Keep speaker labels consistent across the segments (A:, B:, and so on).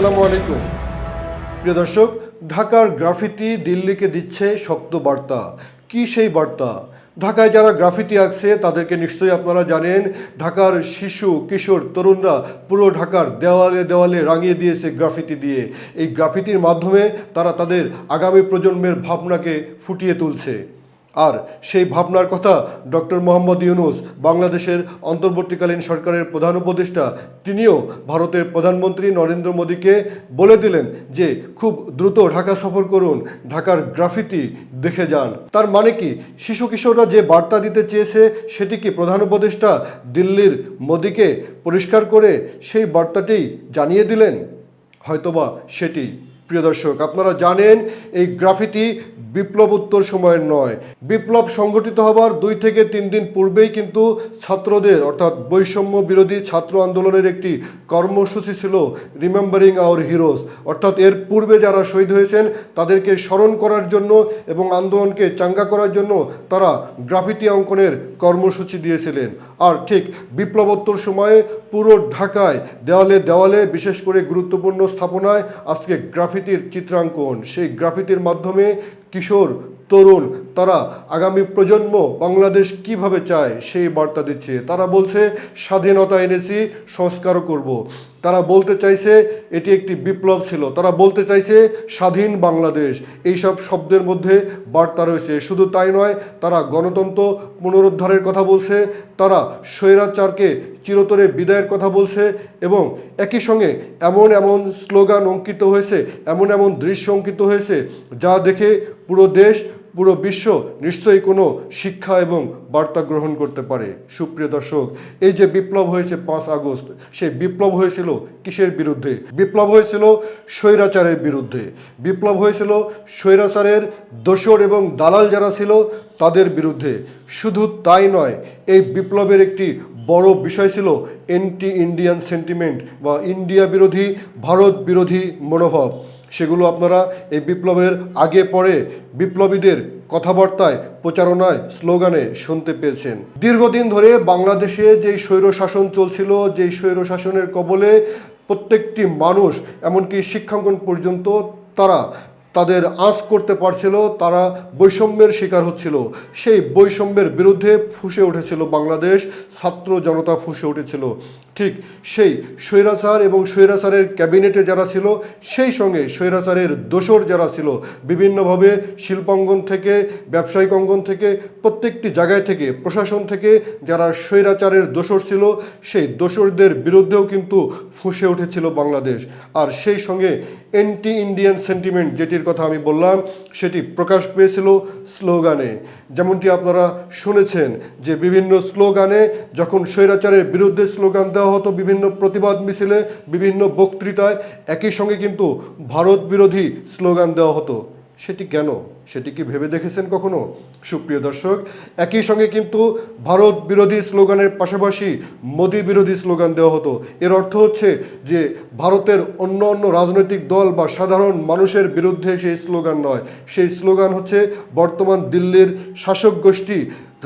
A: আসসালামু আলাইকুম। প্রিয় দর্শক, ঢাকার গ্রাফিতি দিল্লিকে দিচ্ছে শক্ত বার্তা। কি সেই বার্তা? ঢাকায় যারা গ্রাফিতি আঁকছে, তাদেরকে নিশ্চয়ই আপনারা জানেন, ঢাকার শিশু, কিশোর, তরুণরা পুরো ঢাকার দেওয়ালে দেওয়ালে রাঙিয়ে দিয়েছে গ্রাফিতি দিয়ে। এই গ্রাফিতির মাধ্যমে তারা তাদের আগামী প্রজন্মের ভাবনাকে ফুটিয়ে তুলছে। আর সেই ভাবনার কথা ডক্টর মোহাম্মদ ইউনুস বাংলাদেশের অন্তর্বর্তীকালীন সরকারের প্রধান উপদেষ্টা, তিনিও ভারতের প্রধানমন্ত্রী নরেন্দ্র মোদীকে বলে দিলেন যে খুব দ্রুত ঢাকা সফর করুন, ঢাকার গ্রাফিতি দেখে যান। তার মানে কি, শিশু কিশোররা যে বার্তা দিতে চেয়েছে সেটি কি প্রধান উপদেষ্টা দিল্লির মোদীকে পরিষ্কার করে সেই বার্তাটি জানিয়ে দিলেন? হয়তোবা সেটি। প্রিয় দর্শক, আপনারা জানেন এই গ্রাফিটি বিপ্লব উত্তর সময়ের নয়। বিপ্লব সংগঠিত হবার দুই থেকে তিন দিন পূর্বেই কিন্তু ছাত্রদের, অর্থাৎ বৈষম্য বিরোধী ছাত্র আন্দোলনের একটি কর্মসূচি ছিল রিমেম্বারিং আওয়ার হিরোজ অর্থাৎ এর পূর্বে যারা শহীদ হয়েছেন, তাদেরকে স্মরণ করার জন্য এবং আন্দোলনকে চাঙ্গা করার জন্য তারা গ্রাফিটি অঙ্কনের কর্মসূচি দিয়েছিলেন। আর ঠিক বিপ্লবোত্তর সময়ে পুরো ঢাকায় দেওয়ালে দেওয়ালে বিশেষ করে গুরুত্বপূর্ণ স্থাপনায় আজকে গ্রাফিতির চিত্রাঙ্কন সেই গ্রাফিতির মাধ্যমে কিশোর, তরুণ, তারা আগামী প্রজন্ম বাংলাদেশ কীভাবে চায়, সেই বার্তা দিচ্ছে তারা বলছে, স্বাধীনতা এনেছি, সংস্কারও করব। তারা বলতে চাইছে এটি একটি বিপ্লব ছিল। তারা বলতে চাইছে স্বাধীন বাংলাদেশ। এইসব শব্দের মধ্যে বার্তা রয়েছে। শুধু তাই নয়, তারা গণতন্ত্র পুনরুদ্ধারের কথা বলছে, তারা স্বৈরাচারকে চিরতরে বিদায়ের কথা বলছে এবং একই সঙ্গে এমন এমন স্লোগান অঙ্কিত হয়েছে, এমন এমন দৃশ্য অঙ্কিত হয়েছে যা দেখে পুরো দেশ পুরো বিশ্ব নিশ্চয়ই কোনো শিক্ষা এবং বার্তা গ্রহণ করতে পারে। সুপ্রিয় দর্শক, এই যে বিপ্লব হয়েছে পাঁচ আগস্ট, সেই বিপ্লব হয়েছিল কিসের বিরুদ্ধে? বিপ্লব হয়েছিল স্বৈরাচারের বিরুদ্ধে। বিপ্লব হয়েছিল স্বৈরাচারের দোসর এবং দালাল যারা ছিল তাদের বিরুদ্ধে। শুধু তাই নয়, এই বিপ্লবের একটি বড় বিষয় ছিল এন্টি ইন্ডিয়ান সেন্টিমেন্ট বা ইন্ডিয়া বিরোধী, ভারত বিরোধী মনোভাব। সেগুলো আপনারা এই বিপ্লবের আগে পরে বিপ্লবীদের কথাবার্তায়, প্রচারণায়, স্লোগানে শুনতে পেয়েছেন। দীর্ঘদিন ধরে বাংলাদেশে যেই স্বৈর শাসন চলছিল, যেই স্বৈর শাসনের কবলে প্রত্যেকটি মানুষ, এমনকি শিক্ষাঙ্গন পর্যন্ত তারা তাদের আঁচ করতে পারছিল, তারা বৈষম্যের শিকার হচ্ছিল। সেই বৈষম্যের বিরুদ্ধে ফুসে উঠেছিল বাংলাদেশ, ছাত্র জনতা ফুসে উঠেছিল। ঠিক, সেই স্বৈরাচার এবং স্বৈরাচারের ক্যাবিনেটে যারা ছিল, সেই সঙ্গে স্বৈরাচারের দোসর যারা ছিল, বিভিন্নভাবে শিল্পাঙ্গন থেকে, ব্যবসায়িক অঙ্গন থেকে, প্রত্যেকটি জায়গায় থেকে, প্রশাসন থেকে যারা স্বৈরাচারের দোসর ছিল, সেই দোসরদের বিরুদ্ধেও কিন্তু ফুসে উঠেছিল বাংলাদেশ। আর সেই সঙ্গে অ্যান্টি ইন্ডিয়ান সেন্টিমেন্ট যেটির কথা আমি বললাম, সেটি প্রকাশ পেয়েছিল স্লোগানে। যেমনটি আপনারা শুনেছেন যে বিভিন্ন স্লোগানে যখন স্বৈরাচারের বিরুদ্ধে স্লোগান দেওয়া হতো বিভিন্ন প্রতিবাদ মিছিলে, বিভিন্ন বক্তৃতায় একই সঙ্গে কিন্তু ভারত বিরোধী স্লোগান দেওয়া হতো। সেটি কেন? সেটি কি ভেবে দেখেছেন কখনো? সুপ্রিয় দর্শক, একই সঙ্গে কিন্তু ভারত বিরোধী স্লোগানের পাশাপাশি মোদী বিরোধী স্লোগান দেওয়া হতো। এর অর্থ হচ্ছে যে ভারতের অন্য অন্য রাজনৈতিক দল বা সাধারণ মানুষের বিরুদ্ধে সেই স্লোগান নয়। সেই স্লোগান হচ্ছে বর্তমান দিল্লির শাসক গোষ্ঠী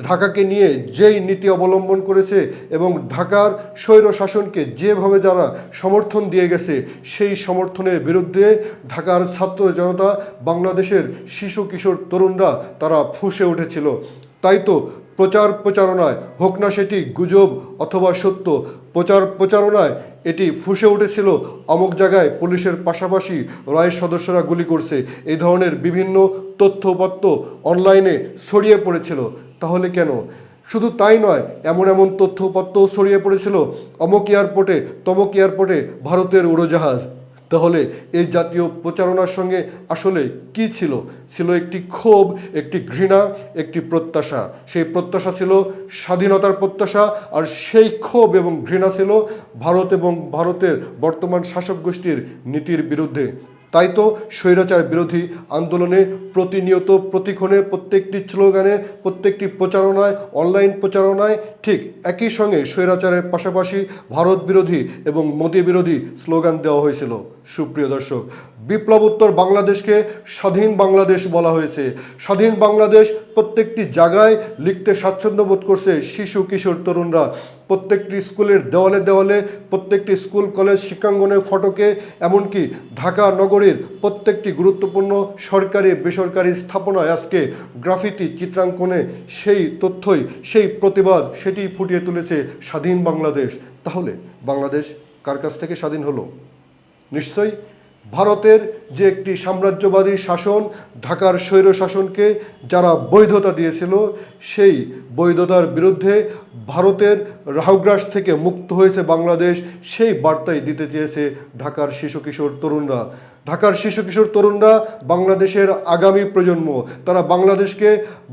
A: ঢাকাকে নিয়ে যেই নীতি অবলম্বন করেছে এবং ঢাকার স্বৈর শাসনকে যেভাবে যারা সমর্থন দিয়ে গেছে, সেই সমর্থনের বিরুদ্ধে ঢাকার ছাত্র জনতা, বাংলাদেশের শিশু কিশোর তরুণরা তারা ফুঁসে উঠেছিল। তাই তো প্রচার প্রচারণায় হোক না সেটি গুজব অথবা সত্য, প্রচার প্রচারণায় এটি ফুসে উঠেছিল। অমুক জায়গায় পুলিশের পাশাপাশি রয়ের সদস্যরা গুলি করছে। এই ধরনের বিভিন্ন তথ্যপত্র অনলাইনে ছড়িয়ে পড়েছিল। তাহলে কেন? শুধু তাই নয়, এমন এমন তথ্যপত্র ছড়িয়ে পড়েছিল অমক এয়ারপোর্টে, তমক এয়ারপোর্টে ভারতের উড়োজাহাজ। তাহলে এই জাতীয় প্রচারণার সঙ্গে আসলে কি ছিল? ছিল একটি ক্ষোভ, একটি ঘৃণা, একটি প্রত্যাশা। সেই প্রত্যাশা ছিল স্বাধীনতার প্রত্যাশা, আর সেই ক্ষোভ এবং ঘৃণা ছিল ভারত এবং ভারতের বর্তমান শাসক গোষ্ঠীর নীতির বিরুদ্ধে। তাই তো স্বৈরাচার বিরোধী আন্দোলনে প্রতিনিয়ত প্রতিক্ষণে প্রত্যেকটি স্লোগানে, প্রত্যেকটি প্রচারণায়, অনলাইন প্রচারণায় ঠিক একই সঙ্গে স্বৈরাচারের পাশাপাশি ভারত বিরোধী এবং মোদী বিরোধী স্লোগান দেওয়া হয়েছিল। সুপ্রিয় দর্শক, বিপ্লব উত্তর বাংলাদেশকে স্বাধীন বাংলাদেশ বলা হয়েছে। স্বাধীন বাংলাদেশ প্রত্যেকটি জায়গায় লিখতে স্বাচ্ছন্দ্য বোধ করছে শিশু, কিশোর, তরুণরা। প্রত্যেকটি স্কুলের দেওয়ালে দেওয়ালে, প্রত্যেকটি স্কুল, কলেজ, শিক্ষাঙ্গনের ফটকে, এমনকি ঢাকা নগরীর প্রত্যেকটি গুরুত্বপূর্ণ সরকারি, বেসরকারি স্থাপনায় আজকে গ্রাফিতি চিত্রাঙ্কনে সেই তথ্যই, সেই প্রতিবাদ সেটি ফুটিয়ে তুলেছে স্বাধীন বাংলাদেশ। তাহলে বাংলাদেশ কার কাছ থেকে স্বাধীন হলো? নিশ্চয়ই ভারতের যে একটি সাম্রাজ্যবাদী শাসন, ঢাকার স্বৈর শাসনকে যারা বৈধতা দিয়েছিল, সেই বৈধতার বিরুদ্ধে ভারতের রাহুগ্রাস থেকে মুক্ত হয়েছে বাংলাদেশ, সেই বার্তাই দিতে চেয়েছে ঢাকার শিশু কিশোর তরুণরা। ঢাকার শিশু কিশোর তরুণরা বাংলাদেশের আগামী প্রজন্ম, তারা বাংলাদেশকে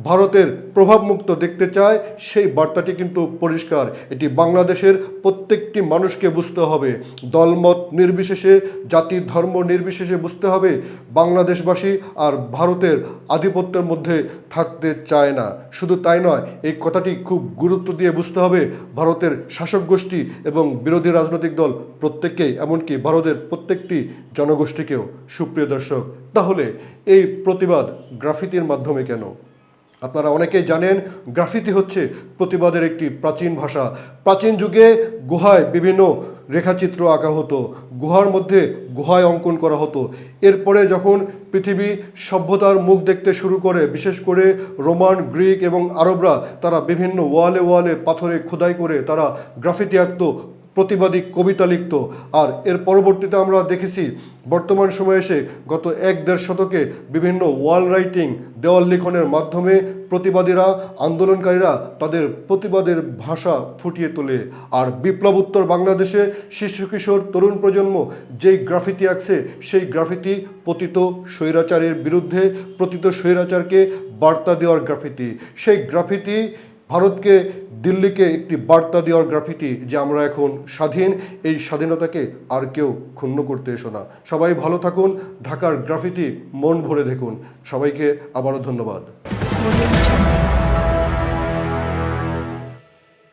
A: ভারতের প্রভাবমুক্ত দেখতে চায়, সেই বার্তাটি কিন্তু পরিষ্কার। এটি বাংলাদেশের প্রত্যেকটি মানুষকে বুঝতে হবে। দলমত নির্বিশেষে, জাতি ধর্ম নির্বিশেষে বুঝতে হবে, বাংলাদেশবাসী আর ভারতের আধিপত্যের মধ্যে থাকতে চায় না। শুধু তাই নয়, এই কথাটি খুব গুরুত্ব দিয়ে বুঝতে হবে, ভারতের শাসক গোষ্ঠী এবং বিরোধী রাজনৈতিক দল প্রত্যেককেই, এমনকি ভারতের প্রত্যেকটি জনগোষ্ঠীকেও। সুপ্রিয় দর্শক, তাহলে এই প্রতিবাদ গ্রাফিতির মাধ্যমে কেন? আপনারা অনেকেই জানেন, গ্রাফিতি হচ্ছে প্রতিবাদের একটি প্রাচীন ভাষা। প্রাচীন যুগে গুহায় বিভিন্ন রেখাচিত্র আঁকা হতো। গুহার মধ্যে গুহায় অঙ্কন করা হতো। এরপরে যখন পৃথিবী সভ্যতার মুখ দেখতে শুরু করে, বিশেষ করে রোমান, গ্রিক এবং আরবরা, তারা বিভিন্ন ওয়ালে ওয়ালে পাথরে খোদাই করে তারা গ্রাফিতি আঁকতো। প্রতিবাদী কবিতা লিখত। আর এর পরবর্তীতে আমরা দেখেছি, বর্তমান সময়ে এসে গত এক দেড় শতকে বিভিন্ন ওয়াল রাইটিং দেওয়াল লিখনের মাধ্যমে প্রতিবাদীরা, আন্দোলনকারীরা তাদের প্রতিবাদের ভাষা ফুটিয়ে তোলে। আর বিপ্লব উত্তর বাংলাদেশে শিশু কিশোর তরুণ প্রজন্ম যেই গ্রাফিতি আঁকছে, সেই গ্রাফিতি পতিত স্বৈরাচারের বিরুদ্ধে, পতিত স্বৈরাচারকে বার্তা দেওয়ার গ্রাফিতি। সেই গ্রাফিতি ভারতকে দিল্লিকে একটি বার্তা দেওয়ার গ্রাফিটি যে আমরা এখন স্বাধীন, এই স্বাধীনতাকে আর কেউ ক্ষুণ্ণ করতে এসো না সবাই ভালো থাকুন, ঢাকার গ্রাফিটি মন ভরে দেখুন সবাইকে আবারও ধন্যবাদ.